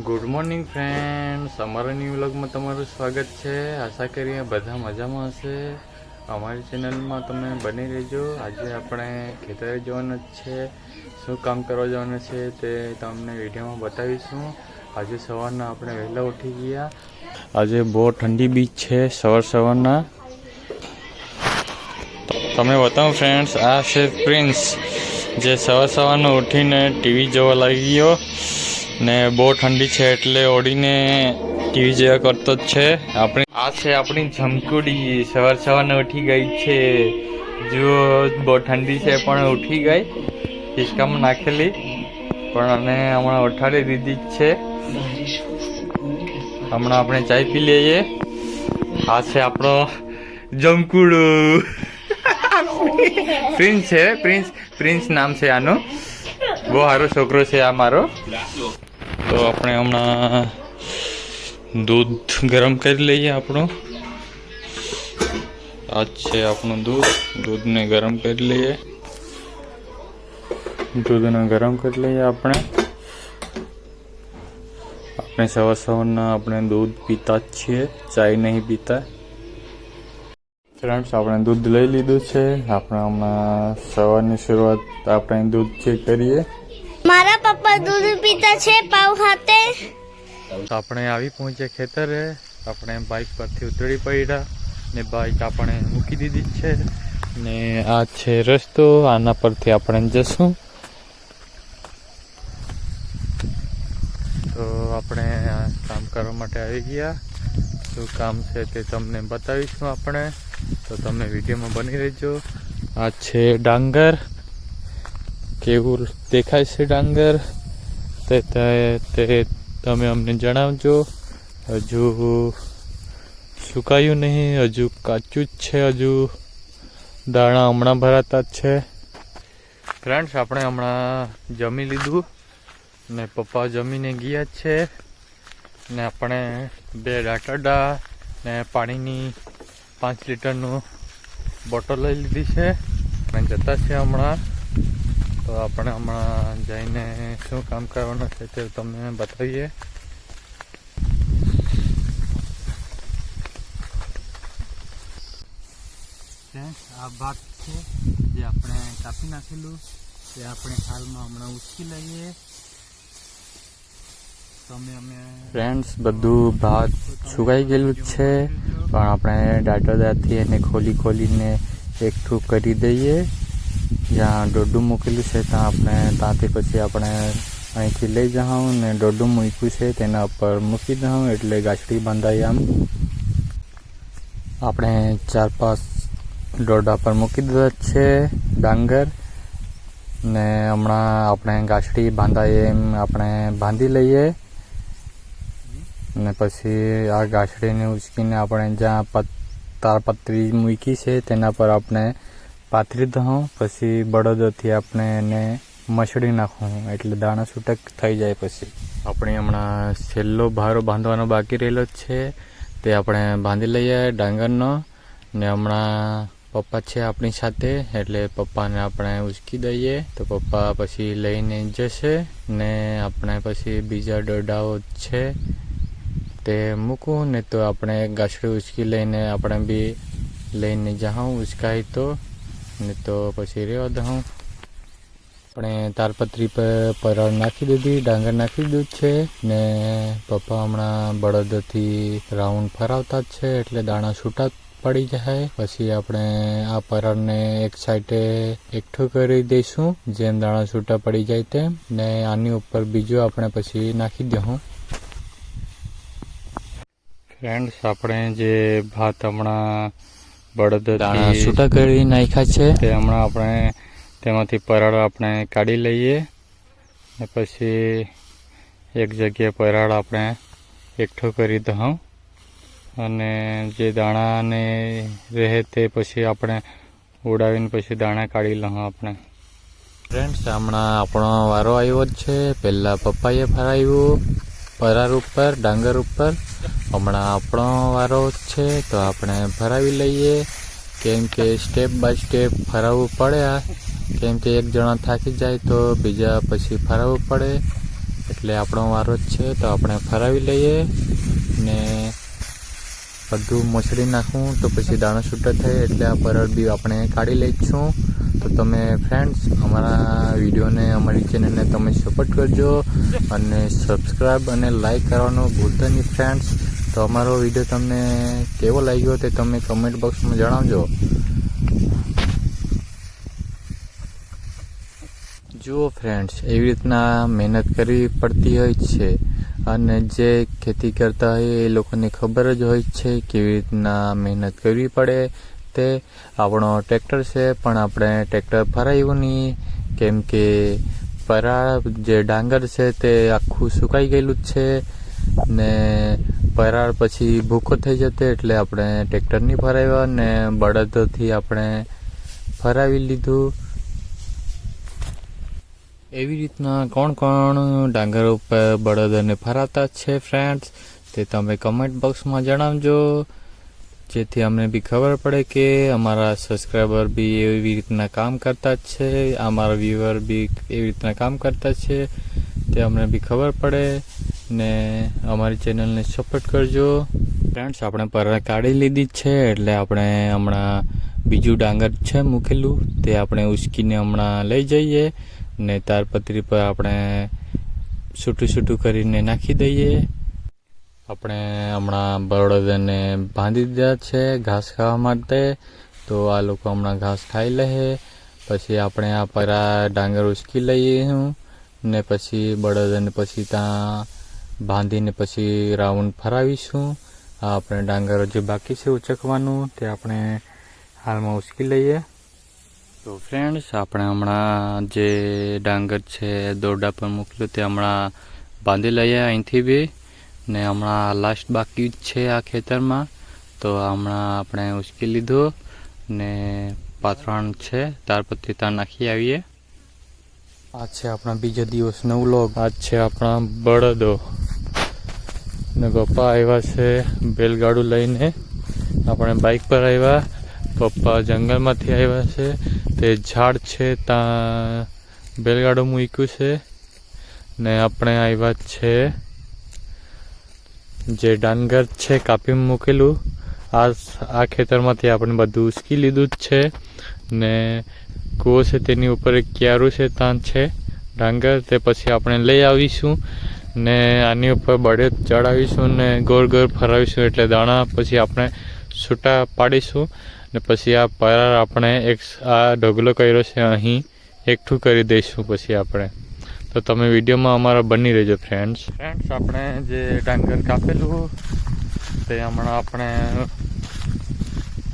Good morning friends અમારા new વ્લોગમાં તમારું સ્વાગત છે. આશા કરીએ બધા મજામાં હશે. અમારી ચેનલમાં તમે બની રહેજો. આજે આપણે ખેતરે જવાનું જ છે. શું કામ કરવા જવાનું છે તે તમને વિડીયોમાં બતાવીશું. આજે સવારના આપણે વહેલા ઉઠી ગયા. આજે બહુ ઠંડી બીચ છે સવાર સવારના. તમે બતાવો ફ્રેન્ડ્સ આ છે પ્રિન્સ જે સવાર સવારનો ઉઠીને ટીવી જોવા લાગી ગયો. ને બહુ ઠંડી છે એટલે ઓડીને ટીવી જોયા કરતો જ છે. આપણે આ છે આપણી ઝમકુડી સવાર સવારને ઉઠી ગઈ છે. જો બહુ ઠંડી છે પણ ઉઠી ગઈ. હિસકામાં નાખેલી. પણ અને હમણાં ઉઠાડી દીધી જ છે. હમણાં આપણે ચાય પી લઈએ. આ છે આપણો જમકુડો. પ્રિન્સ છે, પ્રિન્સ પ્રિન્સ નામ છે આનું. બહુ સારો છોકરો છે આ મારો. તો આપણે હમણાં દૂધ ગરમ કરી લઈએ આપણું. આ છે આપણું દૂધ. દૂધને ગરમ કરી લઈએ. દૂધને ગરમ કરી લઈએ આપણે. આપણે સવાર સવારના આપણે દૂધ પીતા જ છીએ. ચાય નહીં પીતા. ફ્રેન્ડ્સ, આપણે દૂધ લઈ લીધું છે. આપણે હમણાં સવારની શરૂઆત આપણે દૂધ છે કરીએ મારા પપ્પા દૂધ પીતા છે પાવ ખાતે. તો આપણે આવી પહોંચ્યા ખેતરે. આપણે બાઇક પરથી ઉતરી પડ્યા ને બાઇક આપણે મૂકી દીધી છે. ને આ છે રસ્તો. આના પરથી આપણે જશું. તો આપણે કામ કરવા માટે આવી ગયા. શું કામ છે તે તમને બતાવીશું આપણે. તો તમે વિડીયોમાં બની રહેજો. આ છે ડાંગર. કેવું દેખાય છે ડાંગર? તે તે- તમે અમને જણાવજો. હજુ સુકાયું નહીં, હજુ કાચું જ છે, હજુ દાણા હમણાં ભરાતા જ છે. ફ્રેન્ડ્સ આપણે હમણાં જમી લીધું ને પપ્પા જમીને ગયા છે ને આપણે બે ડાટાડા ને પાણીની પાંચ લીટરનું બોટલ લઈ લીધી છે. અને જતા છે હમણાં. તો આપણે હમણાં જઈને શું કામ કરવાનું છે તે તમને બતાવીએ. આ ભાગ છે જે આપણે કાપી નાખેલું. તે આપણે હાલમાં હમણાં ઉચકી લઈએ. ફ્રેન્ડ્સ બધું ભાત સુકાઈ ગયેલું છે. પણ આપણે દાંતોદાથી એને ખોલી ખોલીને એકઠું કરી દઈએ. જ્યાં દોડું મૂકેલું છે ત્યાં આપણે ત્યાંથી પછી આપણે અહીંથી લઈ જાઉં ને દોડું મૂક્યું છે તેના ઉપર મૂકી દઉં એટલે ગાછડી બાંધાય આમ આપણે ચાર પાંચ દોરડા પર મૂકી દીધા જ છે ડાંગર ને હમણાં આપણે ગાછડી બાંધાય એમ આપણે બાંધી લઈએ ને પછી આ ગાછડીને ઉચકીને આપણે જ્યાં પત- તારપત્રી મૂકી છે તેના પર આપણે પાથરી દઉં પછી બળદોથી આપણે એને મસળી નાખું એટલે દાણા છૂટક થઈ જાય પછી. આપણે હમણાં છેલ્લો ભારો બાંધવાનો બાકી રહેલો જ છે. તે આપણે બાંધી લઈએ ડાંગરનો, ને હમણાં પપ્પા છે આપણી સાથે, એટલે પપ્પાને આપણે ઉચકી દઈએ. તો પપ્પા પછી લઈને જશે, ને આપણે પછી બીજા દોરડાઓ છે તે મૂકું, ને તો આપણે ગાછડી ઉચકી લઈને આપણે બી લઈને જાઉં ઉચકાય તો. ને તો પછી રહેવા દઉં આપણે તારપત્રી પર પરળ નાખી દીધી, ડાંગર નાખી દીધું છે ને પપ્પા હમણાં બળદથી રાઉન્ડ ફરાવતા જ છે એટલે દાણા છૂટા પડી જાય. પછી આપણે આ પરળને એક સાઈડે એકઠું કરી દઈશું, જેમ દાણા છૂટા પડી જાય તેમ. ને આની ઉપર બીજું આપણે પછી નાખી દઉં ફ્રેન્ડ્સ આપણે જે ભાત હમણાં બળદ દાણા છૂટા કરી નાખ્યા છે. તે હમણાં આપણે તેમાંથી પરાળ આપણે કાઢી લઈએ. ને પછી એક જગ્યાએ પરાળ આપણે એકઠો કરી દઉં. અને જે દાણાને રહે તે પછી આપણે ઉડાવીને પછી દાણા કાઢી લઉં આપણે. ફ્રેન્ડ્સ હમણાં આપણો વારો આવ્યો જ છે. પહેલાં પપ્પાએ ફરાવ્યું. પરાર ઉપર, ડાંગર ઉપર. હમણાં આપણો વારો છે, તો આપણે ભરાવી લઈએ. કેમ કે સ્ટેપ બાય સ્ટેપ ફરાવવું પડે આ. કેમ કે એક જણા થાકી જાય તો બીજા પછી ફરાવવું પડે. એટલે આપણો વારો જ છે, તો આપણે ફરાવી લઈએ. ને બધું મોસડી નાખું, તો પછી દાણો છૂટો થાય, એટલે આ પરળ બી આપણે કાઢી લઈશું. તો તમે ફ્રેન્ડ્સ અમારા વિડીયોને અમારી ચેનલને તમે સપોર્ટ કરજો અને સબસ્ક્રાઈબ અને લાઈક કરવાનું ભૂલતા નહીં ફ્રેન્ડ્સ તો અમારો વીડિયો તમને કેવો લાગ્યો તે તમે કમેન્ટ બોક્સમાં જણાવજો. જુઓ ફ્રેન્ડ્સ એવી રીતના મહેનત કરવી પડતી હોય છે અને જે ખેતી કરતા હોય એ લોકોને ખબર જ હોય છે કેવી રીતના મહેનત કરવી પડે તે. આપણો ટ્રેક્ટર છે, પણ આપણે ટ્રેક્ટર ફરાયું નહીં. કેમ કે પરાળ જે ડાંગર છે તે આખું સુકાઈ ગયેલું જ છે ને પરાળ પછી ભૂકો થઈ જતો એટલે આપણે ટ્રેક્ટરની ફરાવ્યા ને બળદોથી આપણે ફરાવી લીધું. એવી રીતના કોણ કોણ ડાંગર ઉપર બળદને ફરાતા છે ફ્રેન્ડ્સ તે તમે કમેન્ટ બોક્સમાં જણાવજો. જેથી અમને બી ખબર પડે કે અમારા સબસ્ક્રાઈબર બી એવી રીતના કામ કરતા જ છે, અમારા વ્યુઅર બી એવી રીતના કામ કરતા છે, તે અમને બી ખબર પડે ને અમારી ચેનલને સપોર્ટ કરજો. ફ્રેન્ડ્સ આપણે પર કાઢી લીધી છે, એટલે આપણે હમણાં બીજું ડાંગર છે મૂકેલું, તે આપણે ઉચકીને હમણાં લઈ જઈએ ને તારપત્રી પર આપણે છૂટું છૂટું કરીને નાખી દઈએ. આપણે હમણાં બળદને બાંધી દીધા છે ઘાસ ખાવા માટે, તો આ લોકો હમણાં ઘાસ ખાઈ લે પછી આપણે આ પરા ડાંગર ઉચકી લઈએ હું, ને પછી બળદને પછી ત્યાં બાંધીને પછી રાઉન્ડ ફરાવીશું. આ આપણે ડાંગર જે બાકી છે ઉચકવાનું, તે આપણે હાલમાં ઉચકી લઈએ. તો ફ્રેન્ડ્સ આપણે હમણાં જે ડાંગર છે દોરડા પર મોકલ્યું તે હમણાં બાંધી લઈએ અહીંથી બી. ને હમણાં લાસ્ટ બાકી જ છે આ ખેતરમાં. તો હમણાં આપણે ઉચકી લીધો ને પાથરણ છે. તાર પછી ત્યાં નાખી આવીએ. આ છે આપણા બીજા દિવસનો વ્લોગ. આ છે આપણા બળદો. ને પપ્પા આવ્યા છે બેલગાડું લઈને. આપણે બાઇક પર આવ્યા. પપ્પા જંગલમાંથી આવ્યા છે. તે ઝાડ છે ત્યાં બેલગાડું મૂક્યું છે. ને આપણે આવ્યા છે જે ડાંગર છે કાપી મૂકેલું. આ આ ખેતરમાંથી આપણે બધું ઉસકી લીધું જ છે ને કૂવો છે તેની ઉપર એક ક્યારું છે ત્યાં છે. ડાંગર તે પછી આપણે લઈ આવીશું ને આની ઉપર બળદ ચડાવીશું ને ગોળ ગોળ ફરાવીશું એટલે દાણા પછી આપણે છૂટા પાડીશું ને પછી આ પરાર આપણે એક આ ઢગલો કર્યો છે, અહીં એકઠું કરી દઈશું પછી આપણે. તો તમે વિડીયોમાં અમારા બની રહેજો ફ્રેન્ડ્સ ફ્રેન્ડ્સ આપણે જે ડાંગર કાપેલું, તે હમણાં આપણે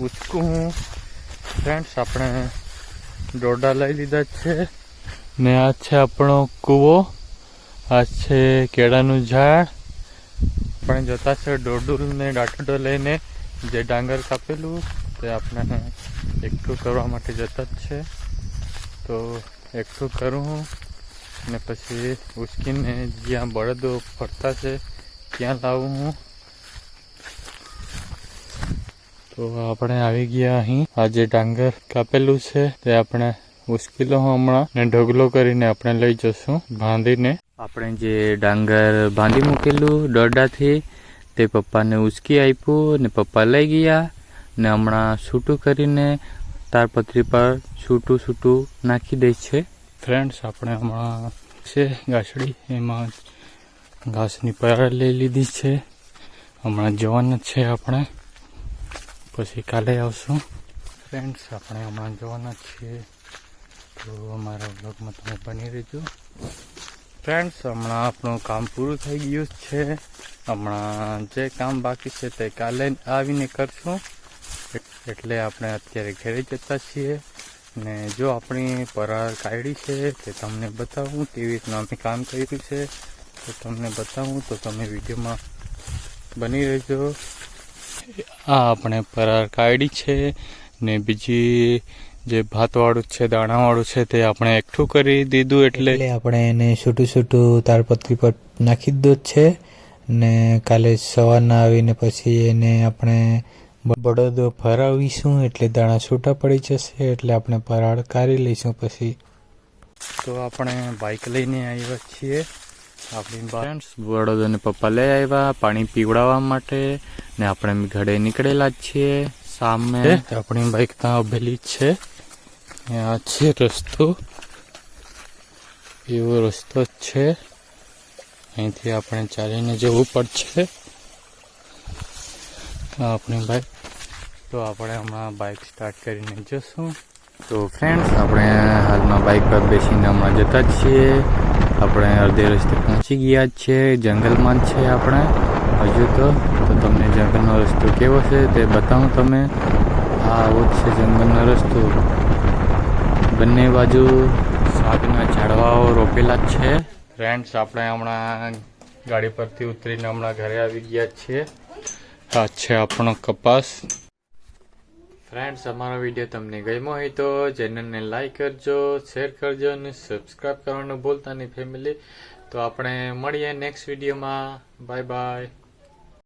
ઉચકું. ફ્રેન્ડ્સ આપણે દોરડા લઈ લીધા છે. ને આ છે આપણો કૂવો. આ છે કેળાનું ઝાડ. આપણે જતા છે ડોરડુલ ને ડાટડો લઈને જે ડાંગર કાપેલું, તે આપણે એકઠું કરવા માટે જતા જ છે. તો એકઠું કરું હું. ને પછી ઉચકીને જ્યાં બળદો ફરતા છે, ત્યાં લાવું હું. તો આપણે આવી ગયા અહીં. આ જે ડાંગર કાપેલું છે, તે આપણે ઉચકી લો હમણાં ને ઢગલો કરીને આપણે લઈ જશું બાંધીને આપણે જે ડાંગર બાંધી મૂકેલું દોરડાથી, તે પપ્પાને ઉચકી આપ્યું ને પપ્પા લઈ ગયા ને હમણાં છૂટું કરીને તારપત્રી પર છૂટું છૂટું નાખી દે છે. ફ્રેન્ડ્સ આપણે હમણાં છે ગાછડી એમાં ઘાસની પરાળ લઈ લીધી છે. હમણાં જવાના છે આપણે. પછી કાલે આવશું. ફ્રેન્ડ્સ આપણે હમણાં જવાના છીએ. તો અમારા બ્લોગમાં તમે બની રહેજો. ફ્રેન્ડ્સ હમણાં આપણું કામ પૂરું થઈ ગયું છે. હમણાં જે કામ બાકી છે તે કાલે આવીને કરશું. એટલે આપણે અત્યારે ઘરે જતા છીએ. ને જો આપણી પરાર કાઢી છે તે તમને બતાવું, કેવી રીતના અમે કામ કર્યું છે તો તમને બતાવું, તો તમે વિડીયોમાં બની રહેજો. આ આપણે પરાર કાઢી છે ને બીજી જે ભાતવાળું છે, દાણાવાળું છે તે આપણે એકઠું કરી દીધું એટલે આપણે એને છૂટું છૂટું તારપત્રી પર નાખી દીધું છે ને કાલે સવારના આવીને પછી એને આપણે બળદો ફરાવીશું એટલે દાણા છૂટા પડી જશે એટલે આપણે પરાળ કાઢી લઈશું પછી. તો આપણે બાઇક લઈને આવ્યા છીએ. આપણી ફ્રેન્ડ્સ વડોદ અને પપ્પા લઈ આવ્યા પાણી પીવડાવવા માટે ને આપણે ઘરે નીકળેલા જ છીએ સામે. આપણી બાઈક ત્યાં ઉભેલી છે. આ છે રસ્તો. એવો રસ્તો જ છે. અહીંથી આપણે ચાલીને જવું પડશે. આપણી બાઈક તો આપણે હમણાં બાઇક સ્ટાર્ટ કરીને જશું. તો ફ્રેન્ડ્સ આપણે હાલમાં બાઇક પર બેસીને હમણાં જતા જ છીએ. આપણે અડધે રસ્તે પહોંચી ગયા જ છીએ. જંગલમાં જ છે આપણે. હજુ તો. તમને જંગલનો રસ્તો કેવો છે તે બતાવું તમે. આ આવો જ છે જંગલનો રસ્તો. બંને બાજુ શાકના ઝાડવાઓ રોપેલા જ છે. ફ્રેન્ડ્સ આપણે હમણાં ગાડી પરથી ઉતરીને હમણાં ઘરે આવી ગયા છીએ. આ છે આપણો કપાસ. ફ્રેન્ડ્સ અમારો વીડિયો તમને ગમ્યો હોય તો ચેનલને લાઈક કરજો શેર કરજો અને સબસ્ક્રાઈબ કરવાનું ભૂલતા નહીં ફેમિલી તો આપણે મળીએ નેક્સ્ટ વિડીયોમાં બાય બાય